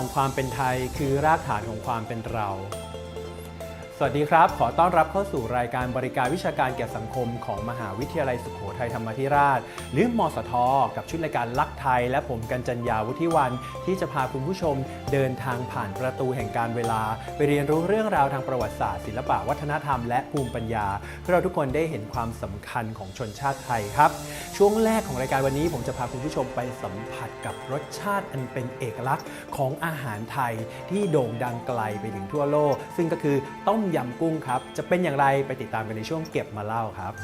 ของความเป็นไทย คือรากฐานของความเป็นเรา สวัสดีครับ ขอต้อนรับเข้าสู่รายการบริการวิชาการแก่สังคมของมหาวิทยาลัยสุโขทัยธรรมธิราช หรือมสท กับชุดรายการลักไทย และผมกัญจัญญาวุฒิวัน ที่จะพาคุณผู้ชมเดินทางผ่านประตูแห่งการเวลา ไปเรียนรู้เรื่องราวทางประวัติศาสตร์ ศิลปะวัฒนธรรมและภูมิปัญญาเพื่อเราทุกคนได้เห็นความสำคัญของชนชาติไทยครับ ช่วงแรกของรายการวันนี้ ผมจะพาคุณผู้ชมไปสัมผัสกับรสชาติอันเป็นเอกลักษณ์ของอาหารไทยที่โด่งดังไกลไปถึงทั่วโลก ซึ่งก็คือต้มยำกุ้งครับ จะเป็นอย่างไรไปติดตามกันในช่วงเก็บมาเล่าครับ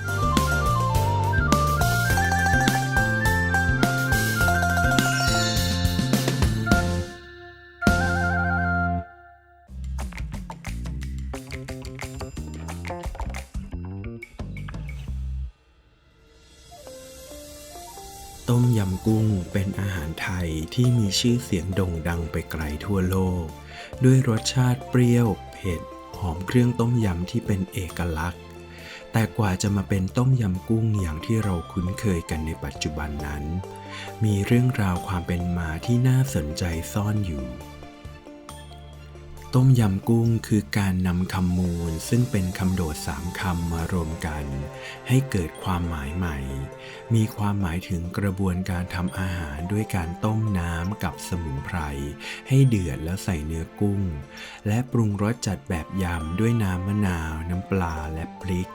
ต้มยำกุ้งเป็นอาหารไทยที่มีชื่อเสียงโด่งดังไปไกลทั่วโลก ด้วยรสชาติเปรี้ยว เผ็ด หอมเครื่องต้มยำที่เป็นเอกลักษณ์ แต่กว่าจะมาเป็นต้มยำกุ้งอย่างที่เราคุ้นเคยกันในปัจจุบันนั้น มีเรื่องราวความเป็นมาที่น่าสนใจซ่อนอยู่ ต้มยำกุ้งคือการนำคำมูลซึ่งเป็นคำโดดสามคำมารวมกัน ให้เกิดความหมายใหม่ มีความหมายถึงกระบวนการทำอาหารด้วยการต้มน้ำกับสมุนไพร ให้เดือดแล้วใส่เนื้อกุ้ง และปรุงรสจัดแบบยำด้วยน้ำมะนาว น้ำปลาและพริก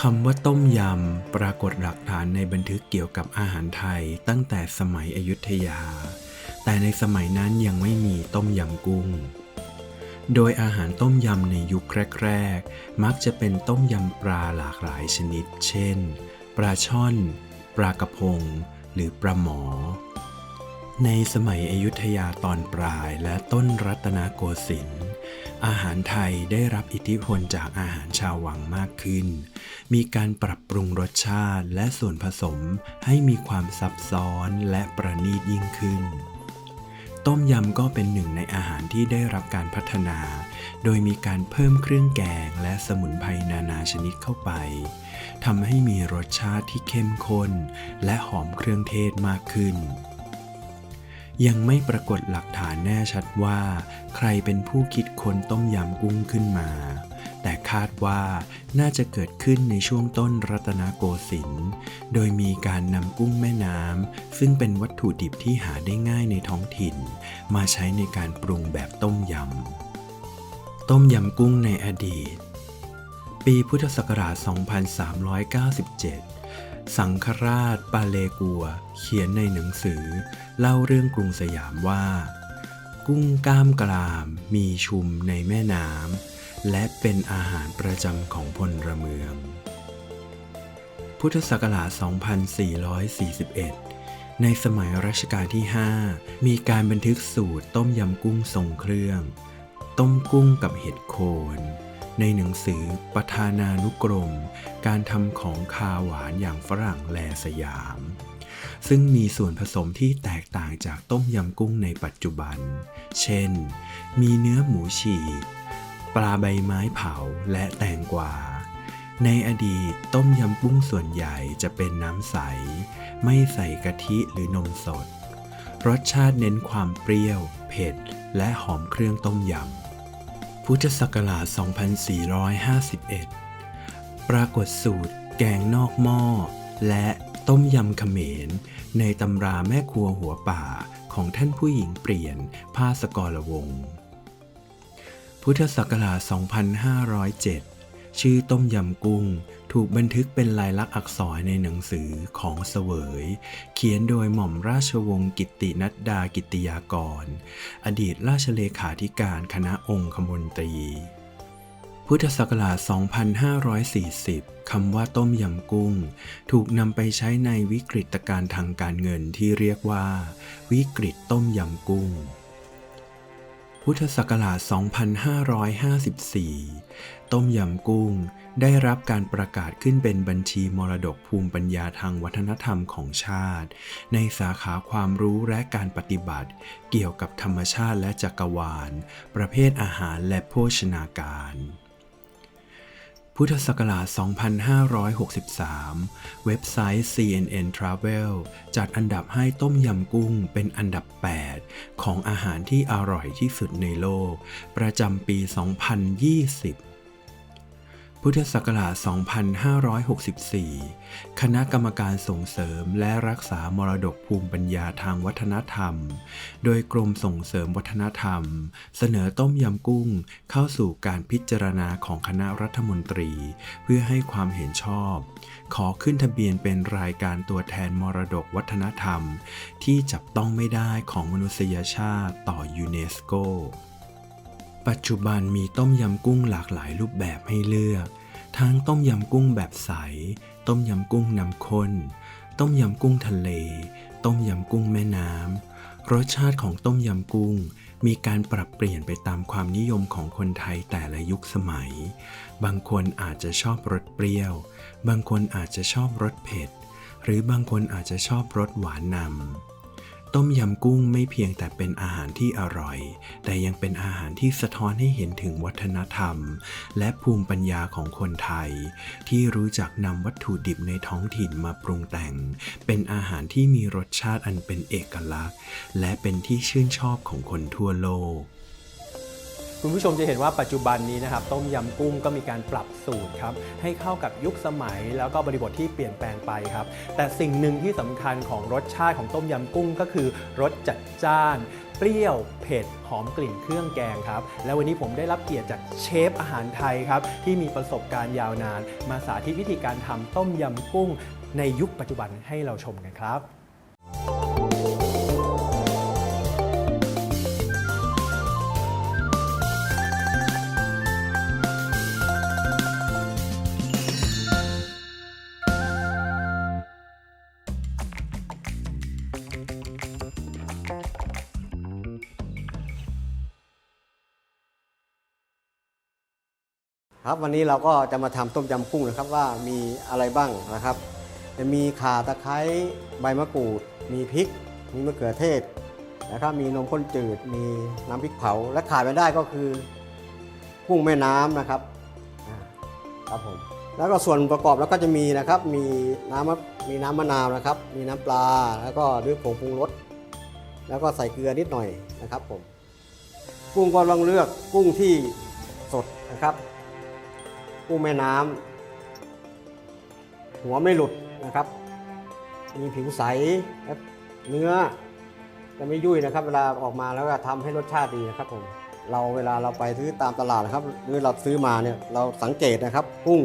คำว่าต้มยำปรากฏหลักฐานในบันทึกเกี่ยวกับอาหารไทยตั้งแต่สมัยอยุธยา แต่ในสมัยนั้นยังไม่มีต้มยำกุ้ง โดยอาหารต้มยำในยุคแรก ๆ มักจะเป็นต้มยำปลาหลากหลายชนิด เช่น ปลาช่อน ปลากระพง หรือปลาหมอ ในสมัยอยุธยาตอนปลายและต้นรัตนโกสินทร์อาหารไทยได้รับอิทธิพลจากอาหารชาววังมากขึ้น มีการปรับปรุงรสชาติและส่วนผสมให้มีความซับซ้อนและประณีตยิ่งขึ้น ต้มยำก็เป็นหนึ่งในอาหารที่ได้รับการพัฒนา โดยมีการเพิ่มเครื่องแกงและสมุนไพรนานาชนิดเข้าไปทำให้มีรสชาติที่เข้มข้น และหอมเครื่องเทศมากขึ้น ยังไม่ปรากฏหลักฐานแน่ชัดว่า ใครเป็นผู้คิดค้นต้มยำกุ้งขึ้นมา แต่คาดว่าน่าจะเกิดขึ้นในช่วงต้นรัตนโกสินทร์โดยมีการนำกุ้งแม่น้ำซึ่งเป็นวัตถุดิบที่หาได้ง่ายในท้องถิ่น มาใช้ในการปรุงแบบต้มยำ ต้มยำกุ้งในอดีต ปีพุทธศักราช 2397สังฆราชปาเลกัว เขียนในหนังสือ เล่าเรื่องกรุงสยามว่า กุ้งกล้ามกรามมีชุมในแม่น้ำ และเป็นอาหารประจำของพลเมือง พุทธศักราช 2441 ในสมัยรัชกาลที่ 5 มีการบันทึกสูตรต้มยำกุ้งทรงเครื่อง ต้มกุ้งกับเห็ดโคน ในหนังสือประธานานุกรม การทำของคาวหวานอย่างฝรั่งแลสยาม ซึ่งมีส่วนผสมที่แตกต่างจากต้มยำกุ้งในปัจจุบัน เช่น มีเนื้อหมูฉีก ลาใบไม้เผาและแตงกวา ในอดีตต้มยำกุ้งส่วนใหญ่จะเป็นน้ำใส ไม่ใส่กะทิหรือนมสด รสชาติเน้นความเปรี้ยว เผ็ด และหอมเครื่องต้มยำ พุทธศักราช 2451 ปรากฏสูตรแกงนอกหม้อ และต้มยำเขมร ในตำราแม่ครัวหัวป่าของท่านผู้หญิงเปลี่ยน ภาสกรวงศ์ พุทธศักราช 2507 ชื่อต้มยำกุ้ง ถูกบันทึกเป็นลายลักษณ์อักษรในหนังสือของเสวย เขียนโดยหม่อมราชวงศ์กิตินัดดากิติยากร อดีตราชเลขาธิการคณะองคมนตรี พุทธศักราช 2540 คำว่าต้มยำกุ้ง ถูกนำไปใช้ในวิกฤตการณ์ทางการเงินที่เรียกว่า วิกฤตต้มยำกุ้ง พุทธศักราช 2554 ต้มยำกุ้งได้รับการประกาศขึ้นเป็นบัญชีมรดกภูมิปัญญาทางวัฒนธรรมของชาติ ในสาขาความรู้และการปฏิบัติ เกี่ยวกับธรรมชาติและจักรวาล ประเภทอาหารและโภชนาการ พุทธศักราช 2563 เว็บไซต์ CNN Travel จัดอันดับให้ต้มยำกุ้งเป็นอันดับ 8 ของอาหารที่อร่อยที่สุดในโลก ประจำปี 2020 พุทธศักราช 2564 คณะกรรมการส่งเสริมและรักษามรดกภูมิปัญญาทางวัฒนธรรม โดยกรมส่งเสริมวัฒนธรรม เสนอต้มยำกุ้งเข้าสู่การพิจารณาของคณะรัฐมนตรี เพื่อให้ความเห็นชอบ ขอขึ้นทะเบียนเป็นรายการตัวแทนมรดกวัฒนธรรม ที่จับต้องไม่ได้ของมนุษยชาติต่อยูเนสโก ปัจจุบันมีต้มยำกุ้งหลากหลายรูปแบบให้เลือก ทั้งต้มยำกุ้งแบบใส ต้มยำกุ้งน้ำข้น ต้มยำกุ้งทะเล ต้มยำกุ้งแม่น้ำ รสชาติของต้มยำกุ้ง มีการปรับเปลี่ยนไปตามความนิยมของคนไทยแต่ละยุคสมัย บางคนอาจจะชอบรสเปรี้ยว บางคนอาจจะชอบรสเผ็ด หรือบางคนอาจจะชอบรสหวานนำ ต้มยำกุ้งไม่เพียงแต่เป็นอาหารที่อร่อย แต่ยังเป็นอาหารที่สะท้อนให้เห็นถึงวัฒนธรรม และภูมิปัญญาของคนไทย ที่รู้จักนำวัตถุดิบในท้องถิ่นมาปรุงแต่ง เป็นอาหารที่มีรสชาติอันเป็นเอกลักษณ์ และเป็นที่ชื่นชอบของคนทั่วโลก คุณผู้ชมจะเห็นว่าปัจจุบันนี้นะครับต้มยำกุ้งก็มีการปรับสูตรครับให้เข้ากับยุคสมัยแล้วก็บริบทที่เปลี่ยนแปลงไปครับ แต่สิ่งหนึ่งที่สำคัญของรสชาติของต้มยำกุ้งก็คือรสจัดจ้าน เปรี้ยว เผ็ด หอมกลิ่นเครื่องแกงครับ และวันนี้ผมได้รับเกียรติจากเชฟอาหารไทยครับที่มีประสบการณ์ยาวนาน มาสาธิตวิธีการทำต้มยำกุ้ง ในยุคปัจจุบันให้เราชมกันครับ ครับวันนี้เราก็จะมาทำต้มยำกุ้งนะครับว่ามีอะไรบ้างนะครับ จะมีข่าตะไคร้ใบมะกรูด มีพริก มีมะเขือเทศนะครับ มีนมข้นจืด มีน้ำพริกเผา และขาดไม่ได้ก็คือกุ้งแม่น้ำนะครับครับผมแล้วก็ส่วนประกอบแล้วก็จะมีนะครับมีน้ำมะมีน้ำมะนาวนะครับ มีน้ำปลาแล้วก็ด้วยผงปรุงรสแล้วก็ใส่เกลือนิดหน่อยนะครับผมกุ้งก็ลองเลือกกุ้งที่สดนะครับ กุ้งแม่น้ำหัวไม่หลุดนะครับ มีผิวใสเนื้อจะไม่ยุ่ยนะครับ เวลาออกมาแล้วก็ทำให้รสชาติดีนะครับผมเราเวลาเราไปซื้อตามตลาดนะครับ หรือเราซื้อมาเนี่ยเราสังเกตนะครับ กุ้ง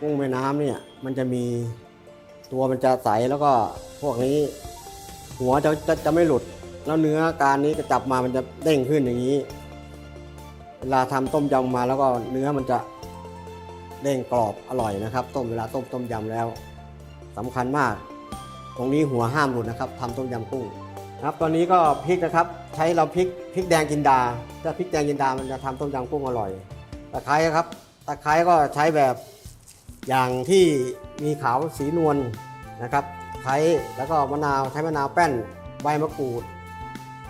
กุ้งแม่น้ำเนี่ยมันจะมีตัวมันจะใสแล้วก็พวกนี้ หัวจะจะจะไม่หลุด แล้วเนื้อการนี้ก็จับมามันจะเด้งขึ้นอย่างนี้ เวลาทำต้มยำมาแล้วก็เนื้อมันจะ เด้งกรอบอร่อยนะครับ ต้มเวลาต้มต้มยำแล้วสำคัญมาก ตรงนี้หัวห้ามหลุดนะครับทำต้มยำกุ้งครับตอนนี้ก็พริกนะครับ ใช้เราพริกพริกแดงกินดาถ้าพริกแดงกินดามันจะทำต้มยำกุ้งอร่อยตะไคร้ครับตะไคร้ก็ใช้แบบอย่างที่มีขาวสีนวลนะครับไคร้แล้วก็มะนาวใช้มะนาวแป้นใบมะกรูด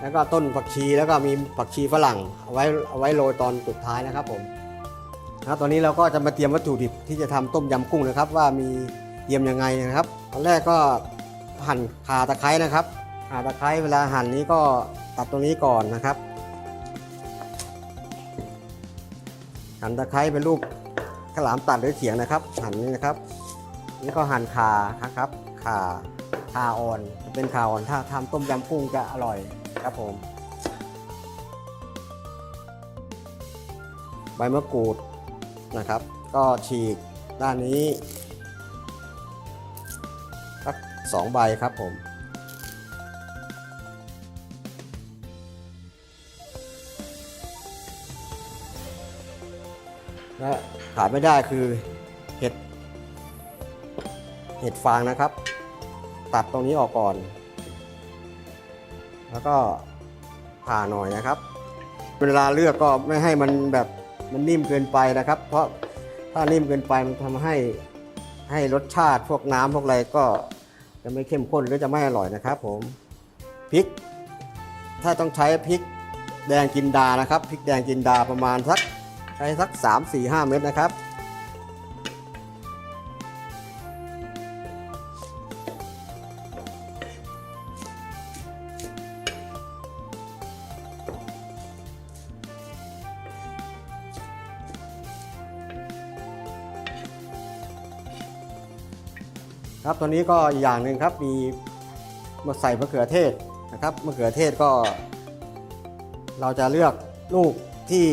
แล้วก็ต้นผักชีแล้วก็มีผักชีฝรั่งเอาไว้เอาไว้โรยตอนสุดท้ายนะครับผม นะครับตอนนี้เราก็จะมาเตรียมวัตถุดิบที่จะทำต้มยำกุ้งนะครับ ว่ามีเตรียมยังไงนะครับตอนแรกก็หั่นขาตะไคร้นะครับขาตะไคร้เวลาหั่นนี้ก็ตัดตรงนี้ก่อนนะครับ หั่นตะไคร้เป็นรูปข้าวหลามตัดหรือเขียงนะครับ หั่นนี้นะครับ นี่ก็หั่นขาครับขาขาอ่อนจะเป็นขาอ่อนถ้าทำต้มยำกุ้งจะอร่อยครับผม ใบมะกรูด นะครับ ก็ฉีกด้านนี้สักสองใบครับผม และขาดไม่ได้คือเห็ด เห็ดฟางนะครับ ตัดตรงนี้ออกก่อน แล้วก็ผ่าหน่อยนะครับ เวลาเลือกก็ไม่ให้มันแบบ มันนิ่มเกินไปนะครับ เพราะถ้านิ่มเกินไปมันทำให้ให้รสชาติพวกน้ำพวกอะไรก็จะไม่เข้มข้นหรือจะไม่อร่อยนะครับ ผมพริก ถ้าต้องใช้พริกแดงกินดานะครับพริกแดงกินดาประมาณสักใช้สัก 3 4 5 เม็ดนะครับ ตัวนี้ก็อีกอย่างหนึ่งครับมีมาใส่มะเขือเทศนะครับมะเขือเทศก็ เราจะเลือกลูกที่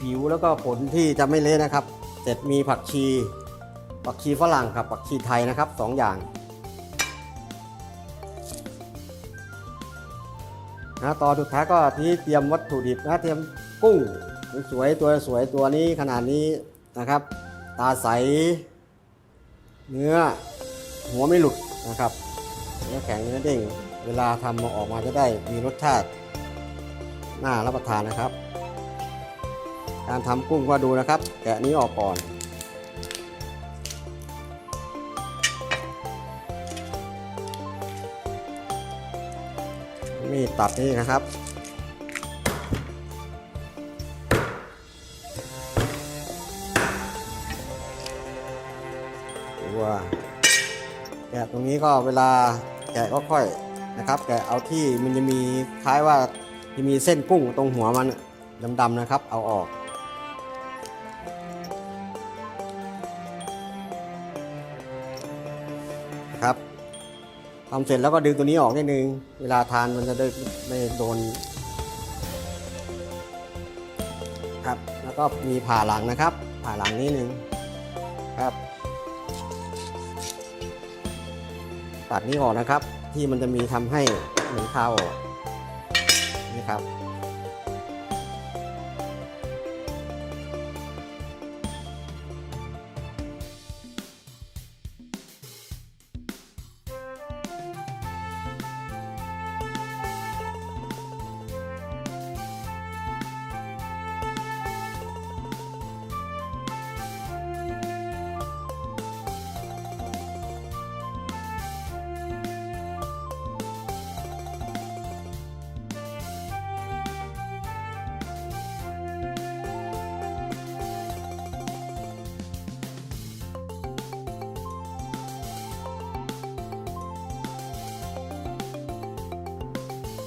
ผิวแล้วก็ผลที่จะไม่เละนะครับ เสร็จมีผักชีผักชีฝรั่งกับผักชีไทยนะครับสองอย่างนะต่อสุดท้ายก็ที่เตรียมวัตถุดิบนะเตรียมกุ้งสวยตัวสวยตัวนี้ขนาดนี้นะครับ ตาใส เนื้อ หัวไม่หลุดนะครับเนื้อแข็งเนื้อเด้งเวลาทำออกมาจะได้มีรสชาติน่ารับประทานนะครับ การทำกุ้งก็ดูนะครับ แกะนี้ออกก่อนมีดตัดนี่นะครับ ตรงนี้ก็เวลาแกะก็ค่อยนะครับ แกะเอาที่มันจะมีคล้ายว่าจะมีเส้นกุ้งตรงหัวมันดำๆนะครับ เอาออกนะครับทำเสร็จแล้วก็ดึงตัวนี้ออกนิดนึง เวลาทานมันจะได้ไม่โดนครับ แล้วก็มีผ่าหลังนะครับ ผ่าหลังนิดนึงครับ ตัดนี้ออกนะครับ ที่มันจะมีทำให้เหมือนข้าวนี่ครับ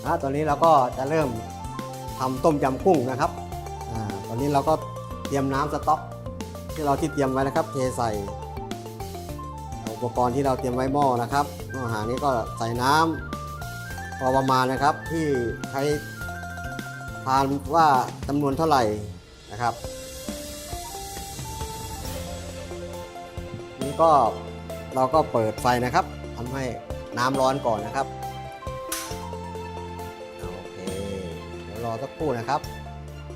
นะตอนนี้เราก็จะเริ่มทำต้มยำกุ้งนะครับอาตอนนี้เราก็เตรียมน้ำสต๊อกที่เราที่เตรียมไว้นะครับ เทใส่อุปกรณ์ที่เราเตรียมไว้หม้อนะครับหม้อหารนี้ก็ใส่น้ำพอประมาณนะครับที่ใช้ทานว่าจำนวนเท่าไหร่นะครับ นี่ก็เราก็เปิดไฟนะครับทำให้น้ำร้อนก่อนนะครับ สักครู่นะครับ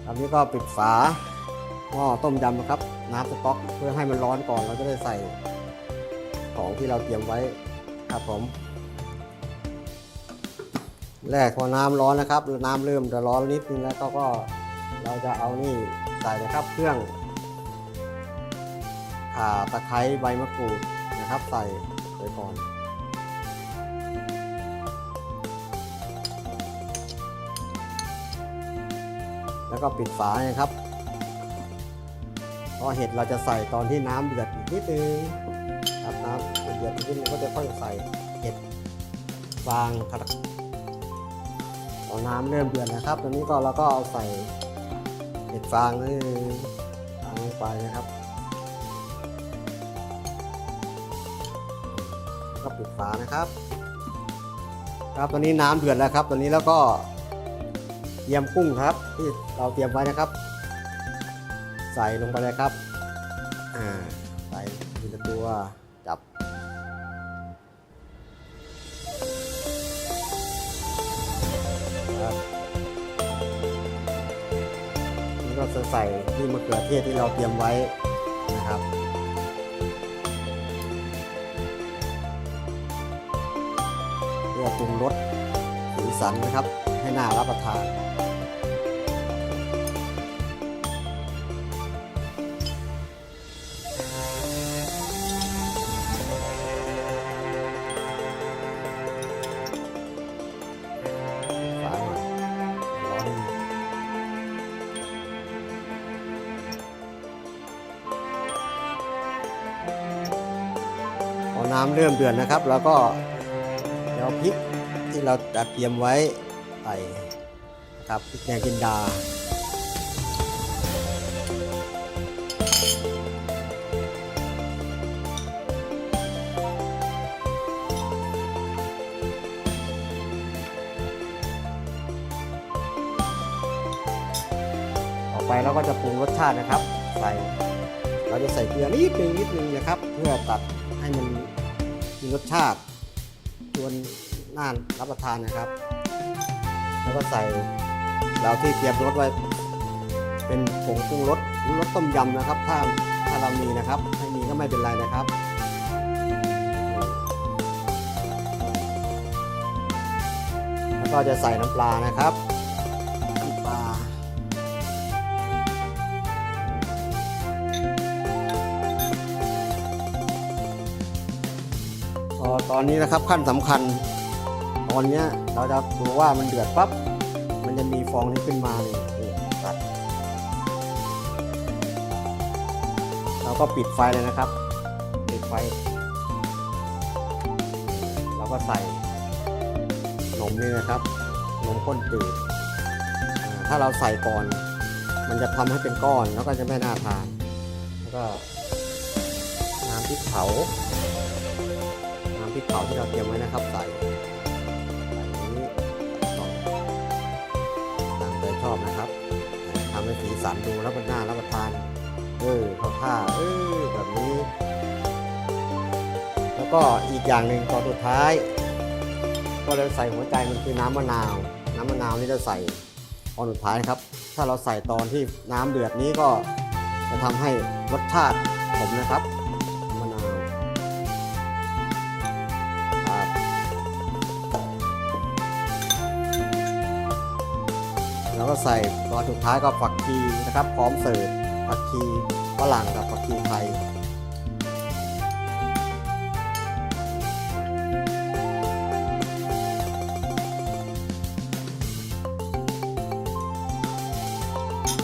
ตอนนี้ก็ปิดฝาหม้อต้มยำนะครับ น้ำสต๊อกเพื่อให้มันร้อนก่อนเราจะได้ใส่ของที่เราเตรียมไว้ครับผมแรกพอน้ำร้อนนะครับน้ำเริ่มจะร้อนนิดนึงแล้วก็ก็เราจะเอานี่ใส่นะครับเครื่องข่าตะไคร้ใบมะกรูดนะครับ ใส่ไปก่อน แล้วก็ปิดฝานะครับเพราะเห็ดเราจะใส่ตอนที่น้ำเดือดอีกนิดนึงครับน้ำเดือดอีกนิดนึงก็จะค่อยใส่เห็ดฟางครับพอน้ำเริ่มเดือดนะครับ ตอนนี้ก็เราก็เอาใส่เห็ดฟางนี่ฟางลงไปนะครับก็ปิดฝานะครับ ครับตอนนี้น้ำเดือดแล้วครับ ตอนนี้แล้วก็เตรียมกุ้งครับ ที่เราเตรียมไว้นะครับ ใส่ลงไปเลยครับอ่าใส่ทีละตัวจับครับนี่ก็จะใส่ที่มะเขือเทศที่เราเตรียมไว้นะครับเพื่อปรุงรสสีสันนะครับ ให้น่ารับประทาน ริ่มเดือนนะครับ แล้วก็เอาพริกที่เราจัดเตรียมไว้ใส่กับพริกแดงจินดา่อไปเราก็จะปรุงรสชาตินะครับ ใส่ เราจะใส่เกลือนิดนึงนิดนึงนะครับ เพื่อตัดให้มัน มีรสชาติชวนน่านรับประทานนะครับ แล้วก็ใส่เราที่เตรียมรสไว้ เป็นผงปรุงรสหรือรสต้มยำนะครับ ถ้าถ้าเรามีนะครับไม่มีก็ไม่เป็นไรนะครับแล้วก็จะใส่น้ำปลานะครับ ตอนนี้นะครับขั้นสำคัญ ตอนนี้เราจะดูว่ามันเดือดปั๊บมันจะมีฟองนี้ขึ้นมาเลยนี่ตัดเราก็ปิดไฟเลยนะครับ ปิดไฟ เราก็ใส่นมนี่นะครับนมข้นจืดถ้าเราใส่ก่อน มันจะทำให้เป็นก้อนแล้วก็จะไม่น่าทาน แล้วก็น้ำพริกเผา กเผาที่เราเตรียมไว้นะครับ ใส่ใส่นี้ต่อตามใจชอบนะครับทำให้สีสันดูแล้วมันน่ารับประทาน เออเขาท่าเออแบบนี้ แล้วก็อีกอย่างหนึ่งตอนสุดท้าย ก็เลยใส่หัวใจมันคือน้ำมะนาว น้ำมะนาวนี่จะใส่ตอนสุดท้ายครับ ถ้าเราใส่ตอนที่น้ำเดือดนี้ก็จะทำให้รสชาติขมนะครับ ใส่ตอนสุดท้ายก็ฝักชีนะครับ พร้อมเสิร์ฟฝักชีฝรั่งกับฝักชีไทย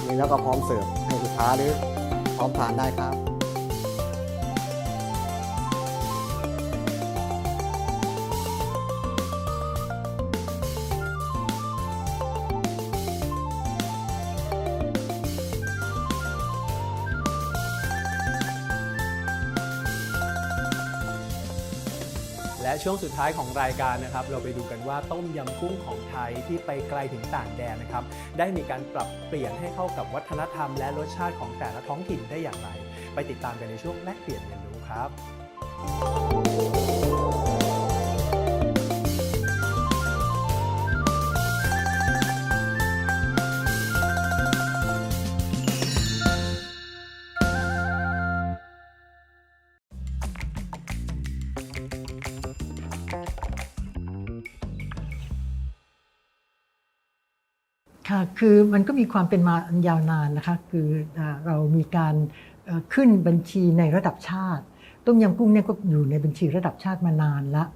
นี่แล้วก็พร้อมเสิร์ฟให้ลูกค้าหรือพร้อมทานได้ครับ ช่วงสุดท้ายของรายการนะครับ เราไปดูกันว่าต้มยำกุ้งของไทยที่ไปไกลถึงต่างแดนนะครับ ได้มีการปรับเปลี่ยนให้เข้ากับวัฒนธรรมและรสชาติของแต่ละท้องถิ่นได้อย่างไร ไปติดตามกันในช่วงแลกเปลี่ยนเรียนรู้ครับ คือมันก็มีความเป็นมายาวนานนะคะ คือเรามีการขึ้นบัญชีในระดับชาติ ต้มยำกุ้งเนี่ยก็อยู่ในบัญชีระดับชาติมานานล้ว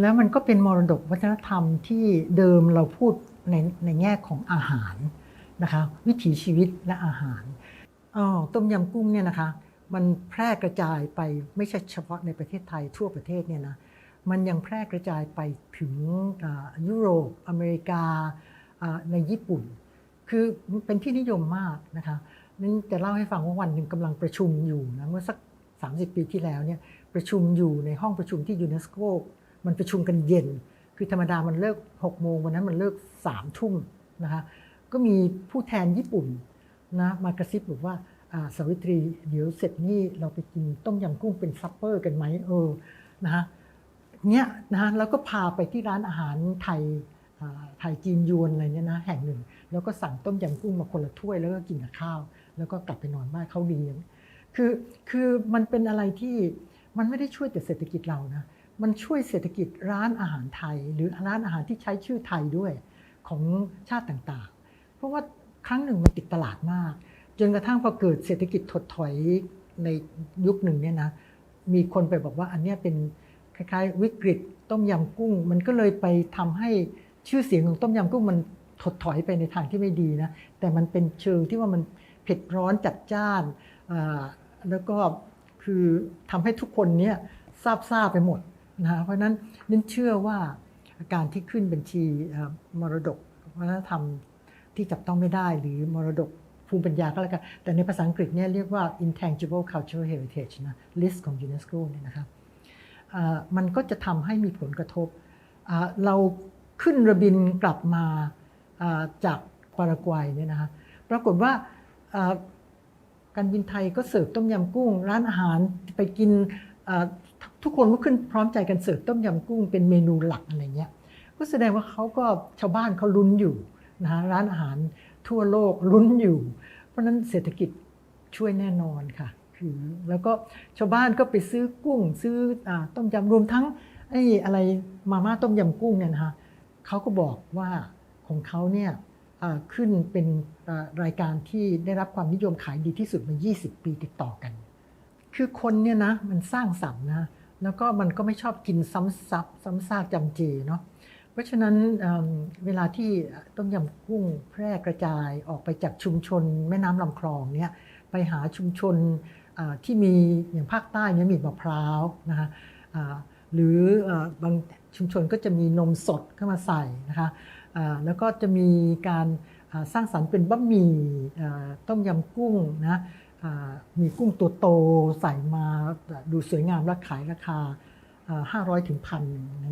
แล้วมันก็เป็นมรดกวัฒนธรรมที่เดิมเราพูดในในแง่ของอาหารนะคะวิถีชีวิตและอาหารอ๋อต้มยำกุ้งเนี่ยนะคะมันแพร่กระจายไปไม่ใช่เฉพาะในประเทศไทยทั่วประเทศเนี่ยนะมันยังแพร่กระจายไปถึงยุโรปอเมริกา ในญี่ปุ่น คือเป็นที่นิยมมากนะคะนั่นจะเล่าให้ฟังว่าวันหนึ่งกำลังประชุมอยู่นะเมื่อสัก 30 ปีที่แล้วเนี่ยประชุมอยู่ในห้องประชุมที่ยูเนสโกมันประชุมกันเย็น คือธรรมดามันเลิก6โมงวันนั้นมันเลิก3ทุ่มนะคะก็มีผู้แทนญี่ปุ่นนะมากระซิบบอกว่าสวิตรีเดี๋ยวเสร็จนี่เราไปกินต้มยำกุ้งเป็นซัปเปอร์กันไหมเออนะคะเนี่ยนะแล้วก็พาไปที่ร้านอาหารไทย ไทยจีนยวนอะไรเนี่ยนะแห่งหนึ่ง แล้วก็สั่งต้มยำกุ้งมาคนละถ้วยแล้วก็กินกับข้าว แล้วก็กลับไปนอนบ้านเขาเลี้ยงคือคือมันเป็นอะไรที่มันไม่ได้ช่วยแต่เศรษฐกิจเรานะมันช่วยเศรษฐกิจร้านอาหารไทย หรือร้านอาหารที่ใช้ชื่อไทยด้วยของชาติต่างๆ เพราะว่าครั้งหนึ่งมันติดตลาดมาก จนกระทั่งพอเกิดเศรษฐกิจถดถอยในยุคหนึ่งเนี่ยนะมีคนไปบอกว่าอันเนี้ยเป็นคล้ายๆ วิกฤตต้มยำกุ้ง มันก็เลยไปทำให้ ชื่อเสียงของต้มยำกุ้งมันถดถอยไปในทางที่ไม่ดีนะแต่มันเป็นเชิงที่ว่ามันเผ็ดร้อนจัดจ้านแล้วก็คือทำให้ทุกคนเนี่ยทราบซ่าไปหมดนะเพราะนั้นนั่นเชื่อว่าการที่ขึ้นบัญชีมรดกวัฒนธรรมที่จับต้องไม่ได้หรือมรดกภูมิปัญญาก็แล้วกัน แต่ในภาษาอังกฤษเนี่ยเรียกว่า intangible cultural heritage นะ list ของ UNESCO เนี่ยนะครับมันก็จะทำให้มีผลกระทบ เรา ขึ้นระบินกลับมาจากปารากวัยเนี่ยนะคะปรากฏว่าการบินไทยก็เสิร์ฟต้มยำกุ้ง ร้านอาหารไปกินทุกคนก็ขึ้นพร้อมใจกันเสิร์ฟต้มยำกุ้งเป็นเมนูหลักอะไรเงี้ยก็แสดงว่าเขาก็ชาวบ้านเขาลุ้นอยู่นะฮะร้านอาหารทั่วโลกลุ้นอยู่ เพราะนั้นเศรษฐกิจช่วยแน่นอนค่ะคือแล้วก็ชาวบ้านก็ไปซื้อกุ้ง ซื้ออต้มยำรวมทั้งไอ้อะไรมาม่าต้มยำกุ้งเนี่ยนะคะ เขาก็บอกว่าของเขาเนี่ยขึ้นเป็นรายการที่ได้รับความนิยมขายดีที่สุดมา 20 ปีติดต่อกัน คือคนเนี่ยนะมันสร้างสรรค์นะแล้วก็มันก็ไม่ชอบกินซ้ำซับซ้ำซากจำเจเนาะเพราะฉะนั้นเวลาที่ต้มยำกุ้งแพร่กระจายออกไปจากชุมชน แม่น้ำลำคลองเนี่ยไปหาชุมชนที่มีอย่างภาคใต้เนี่ยมีมะพร้าวนะคะหรือบาง ชุมชนก็จะมีนมสดเข้ามาใส่นะคะแล้วก็จะมีการสร้างสรรค์เป็นบะหมี่ต้มยำกุ้งนะมีกุ้งตัวโตใส่มาดูสวยงามและขายราคาห้าร้อยถึงพัน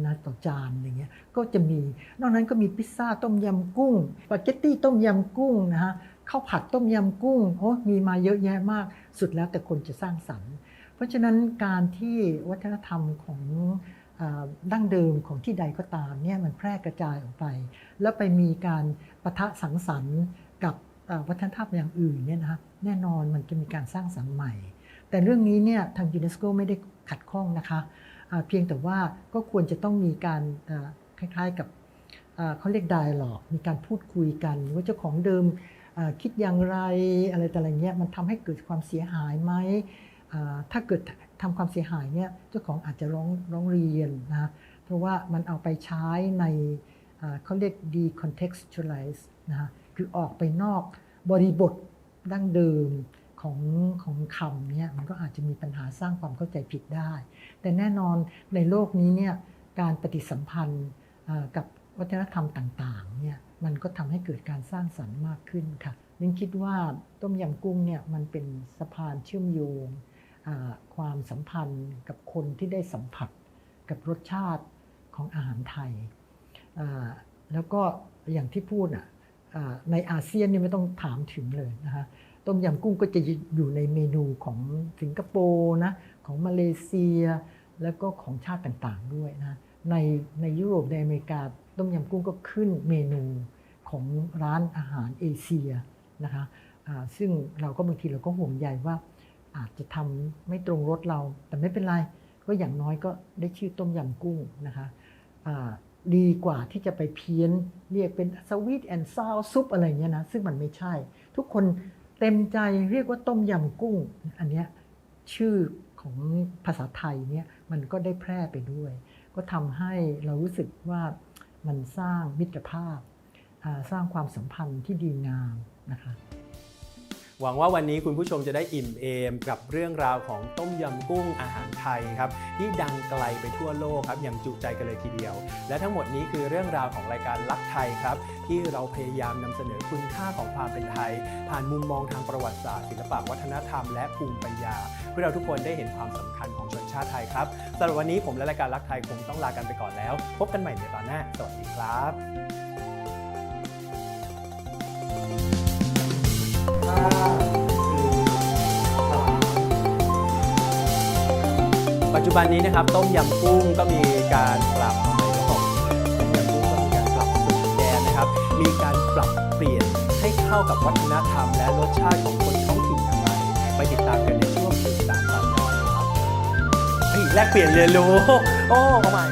นะต่อจานอย่างเงี้ยก็จะมี นอกนั้นก็มีพิซซ่าต้มยำกุ้งสปาเกตตี้ต้มยำกุ้งนะฮะข้าวผัดต้มยำกุ้งโอ้มีมาเยอะแยะมากสุดแล้วแต่คนจะสร้างสรรค์ เพราะฉะนั้นการที่วัฒนธรรมของ ดั้งเดิมของที่ใดก็ตามเนี่ยมันแพร่กระจายออกไป แล้วไปมีการปะทะสังสรรค์กับวัฒนธรรมอย่างอื่นเนี่ยนะคะแน่นอนมันจะมีการสร้างสรรค์ใหม่ แต่เรื่องนี้เนี่ยทางยูเนสโกไม่ได้ขัดข้องนะคะเพียงแต่ว่าก็ควรจะต้องมีการคล้ายๆกับเขาเรียก dialog มีการพูดคุยกันว่าเจ้าของเดิมคิดอย่างไรอะไรแต่อะไรเงี้ยมันทำให้เกิดความเสียหายไหมถ้าเกิด ทำความเสียหายเนี่ยเจ้าของอาจจะร้องร้องเรียนนะเพราะว่ามันเอาไปใช้ในเขาเรียก decontextualize นะคะคือออกไปนอกบริบทดั้งเดิมของของคำเนี่ยมันก็อาจจะมีปัญหาสร้างความเข้าใจผิดได้ แต่แน่นอนในโลกนี้เนี่ยการปฏิสัมพันธ์กับวัฒนธรรมต่างๆเนี่ยมันก็ทำให้เกิดการสร้างสรรค์มากขึ้นค่ะยังคิดว่าต้มยำกุ้งเนี่ยมันเป็นสะพานเชื่อมโยง ความสัมพันธ์กับคนที่ได้สัมผัสกับรสชาติของอาหารไทย แล้วก็อย่างที่พูดอะในอาเซียนนี่ไม่ต้องถามถึงเลยนะคะต้มยำกุ้งก็จะอยู่ในเมนูของสิงคโปร์นะของมาเลเซีย แล้วก็ของชาติต่างๆด้วยนะในในยุโรปในอเมริกาต้มยำกุ้งก็ขึ้นเมนูของร้านอาหารเอเชียนะคะอ่าซึ่งเราก็บางทีเราก็ห่วงใยว่า อาจจะทำไม่ตรงรสเรา แต่ไม่เป็นไร ก็อย่างน้อยก็ได้ชื่อต้มยำกุ้งนะคะดีกว่าที่จะไปเพี้ยนเรียกเป็นสวีทแอนด์ซาวซุปอะไรเงี้ยนะซึ่งมันไม่ใช่ ทุกคนเต็มใจเรียกว่าต้มยำกุ้ง อันเนี้ยชื่อของภาษาไทยเนี่ยมันก็ได้แพร่ไปด้วย ก็ทำให้เรารู้สึกว่ามันสร้างมิตรภาพ สร้างความสัมพันธ์ที่ดีงามนะคะ หวังว่าวันนี้คุณผู้ชมจะได้อิ่มเอมกับเรื่องราวของต้มยำกุ้งอาหารไทยครับที่ดังไกลไปทั่วโลกครับอย่างจุใจกันเลยทีเดียว และทั้งหมดนี้คือเรื่องราวของรายการลักไทยครับที่เราพยายามนำเสนอคุณค่าของความเป็นไทย ผ่านมุมมองทางประวัติศาสตร์ศิลปะวัฒนธรรมและภูมิปัญญา เพื่อเราทุกคนได้เห็นความสำคัญของชนชาติไทยครับสำหรับวันนี้ผมและรายการลักไทยคงต้องลากันไปก่อนแล้ว พบกันใหม่ในตอนหน้าสวัสดีครับ ปัจจุบันนี้นะครับต้มยำกุ้งก็มีการปรับสมัยก่อนต้มยำกุ้งก็มีการปรับสูตรแกนนะครับ มีการปรับเปลี่ยนให้เข้ากับวัฒนธรรม และรสชาติของคนท้องถิ่นอย่างไรไปติดตามกันในช่วงสื่อสารตอนหน้านะครับเฮ้ยแลกเปลี่ยนเรียนรู้ โอ้เอาใหม่